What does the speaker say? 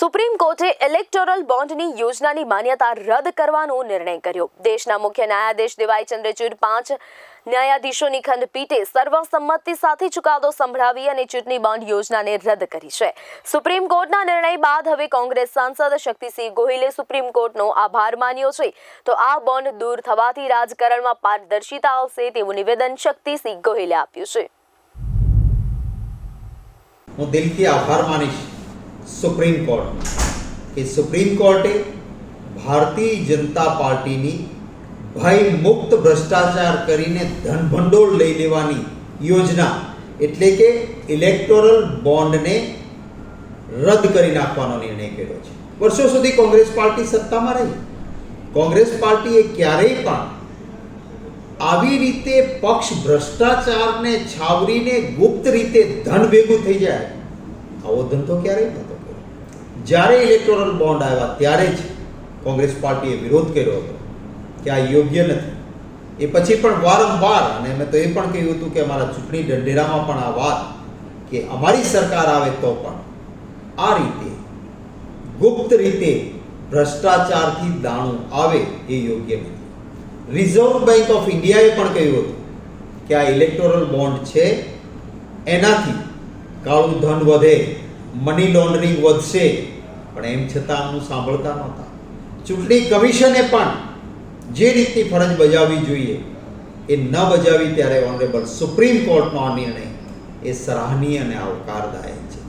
Supreme કોર્ટે electoral બોન્ડની યોજનાની માન્યતા રદ કરવાનો નિર્ણય કર્યો. દેશના મુખ્ય ન્યાયાધીશ દિવાઈ ચંદ્રચૂડ પાંચ ન્યાયાધીશોની ખંડપીઠે સર્વસંમતિ સાથે ચુકાદો સંભળાવી અને ચૂંટણી બોન્ડ યોજનાને રદ કરી છે. સુપ્રીમ કોર્ટના નિર્ણય બાદ હવે કોંગ્રેસ સાંસદ શક્તિસિંહ ગોહિલે સુપ્રીમ કોર્ટનો આભાર માન્યો છે. તો આ બોન્ડ દૂર થવાથી રાજકારણમાં પારદર્શિતા આવશે તેવું નિવેદન શક્તિસિંહ ગોહિલે આપ્યું છે. હું દિલથી આભાર માનીશ. સુપ્રીમ કોર્ટ કે સુપ્રીમ કોર્ટે ભારતીય જનતા પાર્ટીની ભય મુક્ત ભ્રષ્ટાચાર કરીને ધન ભંડોળ લઈ લેવાની યોજના, એટલે કે ઇલેક્ટોરલ બોન્ડને રદ કરી નાખવાનો નિર્ણય કર્યો છે. વર્ષો સુધી કોંગ્રેસ પાર્ટી સત્તામાં રહી. કોંગ્રેસ પાર્ટીએ ક્યારેય પણ આવી રીતે પક્ષ ભ્રષ્ટાચારને છાવરીને ગુપ્ત રીતે ધન ભેગું થઈ જાય. આવો ધંધો ક્યારેય નહોતો. જ્યારે ઇલેક્ટોરલ બોન્ડ આવ્યા ત્યારે જ કોંગ્રેસ પાર્ટીએ વિરોધ કર્યો હતો કે આ યોગ્ય નથી. એ પછી પણ વારંવાર, અને મેં તો એ પણ કહ્યું હતું કે અમારા ચૂંટણી ઢંઢેરામાં પણ આ વાત કે અમારી સરકાર આવે તો પણ આ રીતે, ગુપ્ત રીતે ભ્રષ્ટાચારથી દાણું આવે એ યોગ્ય નથી. રિઝર્વ બેંક ઓફ ઇન્ડિયાએ પણ કહ્યું હતું કે આ ઇલેક્ટોરલ બોન્ડ છે, એનાથી કાળું ધન વધે મની લોન્ડરિંગ વધશે, પણ એમ છતાં આમનું સાંભળતા નહોતા. ચૂંટણી કમિશને પણ જે રીતની ફરજ બજાવવી જોઈએ, એ ન બજાવી ત્યારે ઓનરેબલ સુપ્રીમ કોર્ટનો આ નિર્ણય એ સરાહનીય અને આવકારદાયક